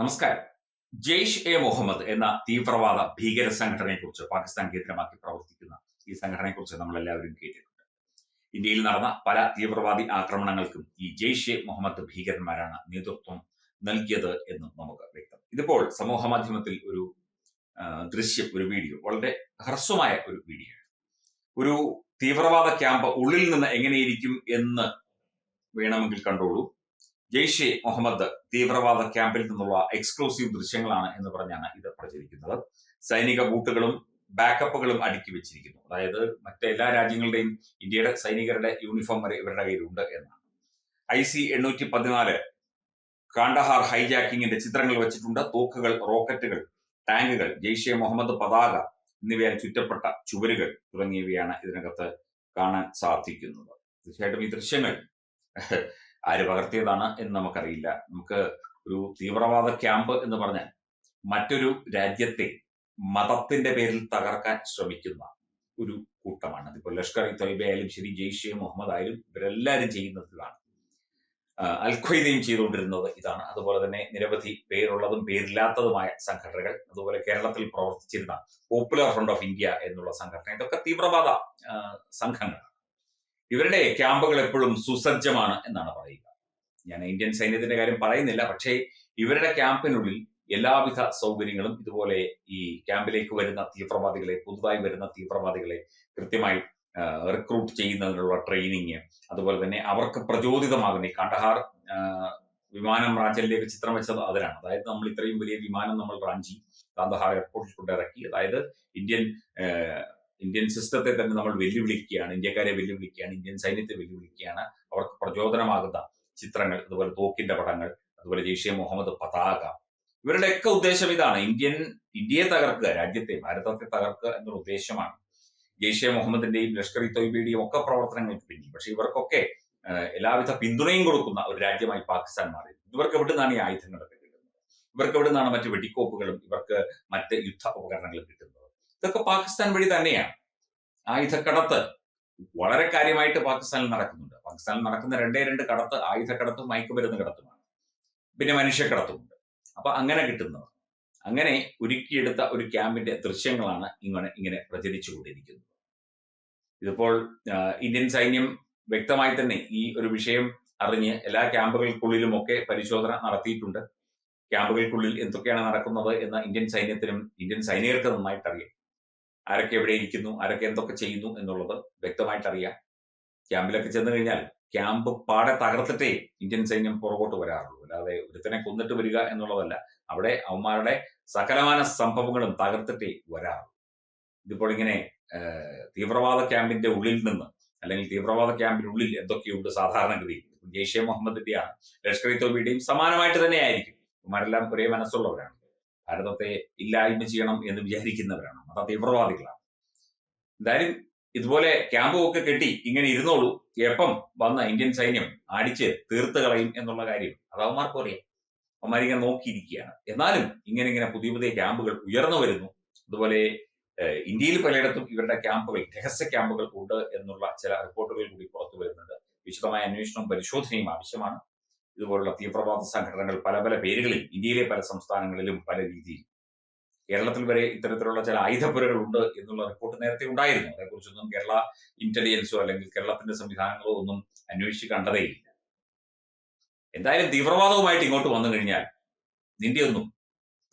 നമസ്കാരം. ജെയ്ഷ് എ മുഹമ്മദ് എന്ന തീവ്രവാദ ഭീകര സംഘടനയെക്കുറിച്ച് പാകിസ്ഥാൻ കേന്ദ്രമാക്കി പ്രവർത്തിക്കുന്ന ഈ സംഘടനയെക്കുറിച്ച് നമ്മൾ എല്ലാവരും കേട്ടിട്ടുണ്ട്. ഇന്ത്യയിൽ നടന്ന പല തീവ്രവാദി ആക്രമണങ്ങൾക്കും ഈ ജെയ്ഷ് എ മുഹമ്മദ് ഭീകരന്മാരാണ് നേതൃത്വം നൽകിയത് എന്ന് നമുക്ക് വ്യക്തം. ഇതിപ്പോൾ സമൂഹ മാധ്യമത്തിൽ ഒരു ദൃശ്യം ഒരു വീഡിയോ വളരെ ഹ്രസ്വമായ ഒരു വീഡിയോ ഒരു തീവ്രവാദ ക്യാമ്പ് ഉള്ളിൽ നിന്ന് എങ്ങനെയിരിക്കും എന്ന് വേണമെങ്കിൽ കണ്ടോളൂ. ജെയ്ഷെ മുഹമ്മദ് തീവ്രവാദ ക്യാമ്പിൽ നിന്നുള്ള എക്സ്ക്ലൂസീവ് ദൃശ്യങ്ങളാണ് എന്ന് പറഞ്ഞാണ് ഇത് പ്രചരിക്കുന്നത്. സൈനിക ബൂട്ടുകളും ബാക്കപ്പുകളും അടുക്കി വെച്ചിരിക്കുന്നു. അതായത് മറ്റെല്ലാ രാജ്യങ്ങളുടെയും ഇന്ത്യയുടെ സൈനികരുടെ യൂണിഫോം വരെ ഇവരുടെ കയ്യിലുണ്ട് എന്നാണ്. ഐ സി എണ്ണൂറ്റി പതിനാല് കാണ്ടഹാർ ഹൈജാക്കിങ്ങിന്റെ ചിത്രങ്ങൾ വെച്ചിട്ടുണ്ട്. തോക്കുകൾ റോക്കറ്റുകൾ ടാങ്കുകൾ ജെയ്ഷെ മുഹമ്മദ് പതാക എന്നിവയാൽ ചുറ്റപ്പെട്ട ചുവരുകൾ തുടങ്ങിയവയാണ് ഇതിനകത്ത് കാണാൻ സാധിക്കുന്നത്. തീർച്ചയായിട്ടും ഈ ദൃശ്യങ്ങൾ ആര് പകർത്തിയതാണ് എന്ന് നമുക്കറിയില്ല. നമുക്ക് ഒരു തീവ്രവാദ ക്യാമ്പ് എന്ന് പറഞ്ഞാൽ മറ്റൊരു രാജ്യത്തെ മതത്തിന്റെ പേരിൽ തകർക്കാൻ ശ്രമിക്കുന്ന ഒരു കൂട്ടമാണ്. അതിപ്പോൾ ലഷ്കർ ഇ തൊയ്ബ ആയാലും ശരി ജെയ്ഷെ മുഹമ്മദ് ആയാലും ഇവരെല്ലാവരും ചെയ്യുന്നത് ഇതാണ് ചെയ്തുകൊണ്ടിരുന്നത് ഇതാണ്. അതുപോലെ തന്നെ നിരവധി പേരുള്ളതും പേരില്ലാത്തതുമായ സംഘടനകൾ അതുപോലെ കേരളത്തിൽ പ്രവർത്തിച്ചിരുന്ന പോപ്പുലർ ഫ്രണ്ട് ഓഫ് ഇന്ത്യ എന്നുള്ള സംഘടന. ഇതൊക്കെ തീവ്രവാദ സംഘങ്ങളാണ് ഇവരുടെ ക്യാമ്പുകൾ എപ്പോഴും സുസജ്ജമാണ് എന്നാണ് പറയുക. ഞാൻ ഇന്ത്യൻ സൈന്യത്തിന്റെ കാര്യം പറയുന്നില്ല. പക്ഷേ ഇവരുടെ ക്യാമ്പിനുള്ളിൽ എല്ലാവിധ സൗകര്യങ്ങളും ഇതുപോലെ ഈ ക്യാമ്പിലേക്ക് വരുന്ന തീവ്രവാദികളെ പുതുതായി വരുന്ന തീവ്രവാദികളെ കൃത്യമായി റിക്രൂട്ട് ചെയ്യുന്നതിനുള്ള ട്രെയിനിങ് അതുപോലെ തന്നെ അവർക്ക് പ്രചോദിതമാകുന്ന കണ്ടഹാർ വിമാനം റാഞ്ചലിലേക്ക് ചിത്രം വെച്ചത് അതിനാണ്. അതായത് നമ്മൾ ഇത്രയും വലിയ വിമാനം നമ്മൾ റാഞ്ചി കാന്തഹാർ എയർപോർട്ടിൽ കൊണ്ടിറക്കി. അതായത് ഇന്ത്യൻ ഇന്ത്യൻ സിസ്റ്റത്തെ തന്നെ നമ്മൾ വെല്ലുവിളിക്കുകയാണ് ഇന്ത്യക്കാരെ വെല്ലുവിളിക്കുകയാണ് ഇന്ത്യൻ സൈന്യത്തെ വെല്ലുവിളിക്കുകയാണ്. അവർക്ക് പ്രചോദനമാകുന്ന ചിത്രങ്ങൾ അതുപോലെ തോക്കിന്റെ പടങ്ങൾ അതുപോലെ ജെയ്ഷെ മുഹമ്മദ് പതാക. ഇവരുടെയൊക്കെ ഉദ്ദേശം ഇതാണ് ഇന്ത്യൻ ഇന്ത്യയെ തകർക്കുക രാജ്യത്തെ ഭാരതത്തെ തകർക്കുക എന്നൊരു ഉദ്ദേശമാണ്. ജെയ്ഷെ മുഹമ്മദിന്റെയും ലഷ്കർ ഇ തൊയ്ബയുടെയും ഒക്കെ പ്രവർത്തനങ്ങൾക്ക് പിന്നിൽ. പക്ഷെ ഇവർക്കൊക്കെ എല്ലാവിധ പിന്തുണയും കൊടുക്കുന്ന ഒരു രാജ്യമായി പാകിസ്ഥാൻ മാറി. ഇവർക്ക് എവിടെ നിന്നാണ് ഈ ആയുധങ്ങളൊക്കെ കിട്ടുന്നത്? ഇവർക്ക് എവിടെ നിന്നാണ് മറ്റ് വെടിക്കോപ്പുകളും ഇവർക്ക് മറ്റ് യുദ്ധ ഉപകരണങ്ങളും കിട്ടുന്നത്? ഇതൊക്കെ പാകിസ്ഥാൻ വഴി തന്നെയാണ്. ആയുധക്കടത്ത് വളരെ കാര്യമായിട്ട് പാകിസ്ഥാനിൽ നടക്കുന്നുണ്ട്. പാകിസ്ഥാനിൽ നടക്കുന്ന രണ്ടേ രണ്ട് കടത്ത് ആയുധക്കടത്തും മയക്കുമരുന്ന് കടത്തുമാണ്. പിന്നെ മനുഷ്യക്കടത്തുമുണ്ട് അപ്പൊ അങ്ങനെ കിട്ടുന്നത്. അങ്ങനെ ഒരുക്കിയെടുത്ത ഒരു ക്യാമ്പിന്റെ ദൃശ്യങ്ങളാണ് ഇങ്ങനെ ഇങ്ങനെ പ്രചരിച്ചുകൊണ്ടിരിക്കുന്നത്. ഇതിപ്പോൾ ഇന്ത്യൻ സൈന്യം വ്യക്തമായി തന്നെ ഈ ഒരു വിഷയം അറിഞ്ഞ് എല്ലാ ക്യാമ്പുകൾക്കുള്ളിലും ഒക്കെ പരിശോധന നടത്തിയിട്ടുണ്ട്. ക്യാമ്പുകൾക്കുള്ളിൽ എന്തൊക്കെയാണ് നടക്കുന്നത് എന്ന് ഇന്ത്യൻ സൈന്യത്തിനും ഇന്ത്യൻ സൈനികർക്ക് നന്നായിട്ട് അറിയാം ആരൊക്കെ എവിടെ ഇരിക്കുന്നു ആരൊക്കെ എന്തൊക്കെ ചെയ്യുന്നു എന്നുള്ളത് വ്യക്തമായിട്ട് അറിയാം ക്യാമ്പിലൊക്കെ ചെന്ന് കഴിഞ്ഞാൽ ക്യാമ്പ് പാടെ തകർത്തിട്ടേ ഇന്ത്യൻ സൈന്യം പുറകോട്ട് വരാറുള്ളൂ. അല്ലാതെ ഒരുത്തനെ കൊന്നിട്ട് വരിക എന്നുള്ളതല്ല. അവിടെ അവന്മാരുടെ സകലമാന സംഭവങ്ങളും തകർത്തിട്ടേ വരാറുള്ളൂ. ഇതിപ്പോൾ ഇങ്ങനെ തീവ്രവാദ ക്യാമ്പിന്റെ ഉള്ളിൽ നിന്ന് അല്ലെങ്കിൽ തീവ്രവാദ ക്യാമ്പിനുള്ളിൽ എന്തൊക്കെയുണ്ട് സാധാരണഗതിയിൽ ജെയ്ഷെ മുഹമ്മദിന്റെയാണ്. ലഷ്കർ ഇ തോബിയുടെയും സമാനമായിട്ട് തന്നെയായിരിക്കും. ഇവന്മാരെല്ലാം ഒരേ മനസ്സുള്ളവരാണ്. ഭാരതത്തെ ഇല്ലായ്മ ചെയ്യണം എന്ന് വിചാരിക്കുന്നവരാണ്. മത തീവ്രവാദികളാണ്. എന്തായാലും ഇതുപോലെ ക്യാമ്പും ഒക്കെ കെട്ടി ഇങ്ങനെ ഇരുന്നോളൂ. എപ്പം വന്ന ഇന്ത്യൻ സൈന്യം അടിച്ച് തീർത്ത് കളയും എന്നുള്ള കാര്യം അത് അവന്മാർക്കും അറിയാം അവന്മാരിങ്ങനെ നോക്കിയിരിക്കുകയാണ്. എന്നാലും ഇങ്ങനെ ഇങ്ങനെ പുതിയ പുതിയ ക്യാമ്പുകൾ ഉയർന്നു വരുന്നു. അതുപോലെ ഇന്ത്യയിൽ പലയിടത്തും ഇവരുടെ ക്യാമ്പുകൾ രഹസ്യ ക്യാമ്പുകൾ ഉണ്ട് എന്നുള്ള ചില റിപ്പോർട്ടുകൾ കൂടി പുറത്തു വരുന്നുണ്ട്. വിശദമായ അന്വേഷണവും പരിശോധനയും ആവശ്യമാണ്. ഇതുപോലുള്ള തീവ്രവാദ സംഘടനകൾ പല പല പേരുകളിൽ ഇന്ത്യയിലെ പല സംസ്ഥാനങ്ങളിലും പല രീതിയിൽ. കേരളത്തിൽ വരെ ഇത്തരത്തിലുള്ള ചില ആയുധപ്പുരകൾ ഉണ്ട് എന്നുള്ള റിപ്പോർട്ട് നേരത്തെ ഉണ്ടായിരുന്നു. അതേക്കുറിച്ചൊന്നും കേരള ഇന്റലിജൻസോ അല്ലെങ്കിൽ കേരളത്തിന്റെ സംവിധാനങ്ങളോ ഒന്നും അന്വേഷിച്ച് കണ്ടതേയില്ല എന്തായാലും തീവ്രവാദവുമായിട്ട് ഇങ്ങോട്ട് വന്നു കഴിഞ്ഞാൽ നിന്റെ ഒന്നും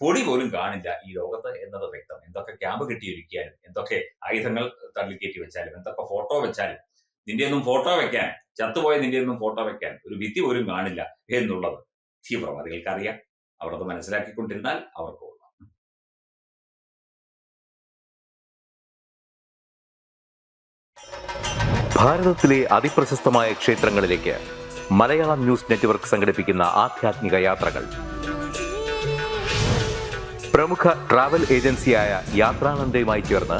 പൊടി പോലും കാണില്ല ഈ ലോകത്ത് എന്നത് വ്യക്തം. എന്തൊക്കെ ക്യാമ്പ് കെട്ടിയൊരുക്കിയാലും എന്തൊക്കെ ആയുധങ്ങൾ തള്ളിക്കേറ്റി വെച്ചാലും എന്തൊക്കെ ഫോട്ടോ വെച്ചാലും നിന്റെ ഒന്നും ഫോട്ടോ വെക്കാൻ ചത്തുപോയ നിന്റെ ഒന്നും ഫോട്ടോ വെക്കാൻ ഒരു വിധി പോലും കാണില്ല എന്നുള്ളത് തീവ്രവാദികൾക്ക് അറിയാം അവർ അത് മനസ്സിലാക്കിക്കൊണ്ടിരുന്നാൽ അവർക്ക് ഭാരതത്തിലെ അതിപ്രശസ്തമായ ക്ഷേത്രങ്ങളിലേക്ക് മലയാളം ന്യൂസ് നെറ്റ്വർക്ക് സംഘടിപ്പിക്കുന്ന ആധ്യാത്മിക യാത്രകൾ. പ്രമുഖ ട്രാവൽ ഏജൻസിയായ യാത്രാനന്ദയുമായി ചേർന്ന്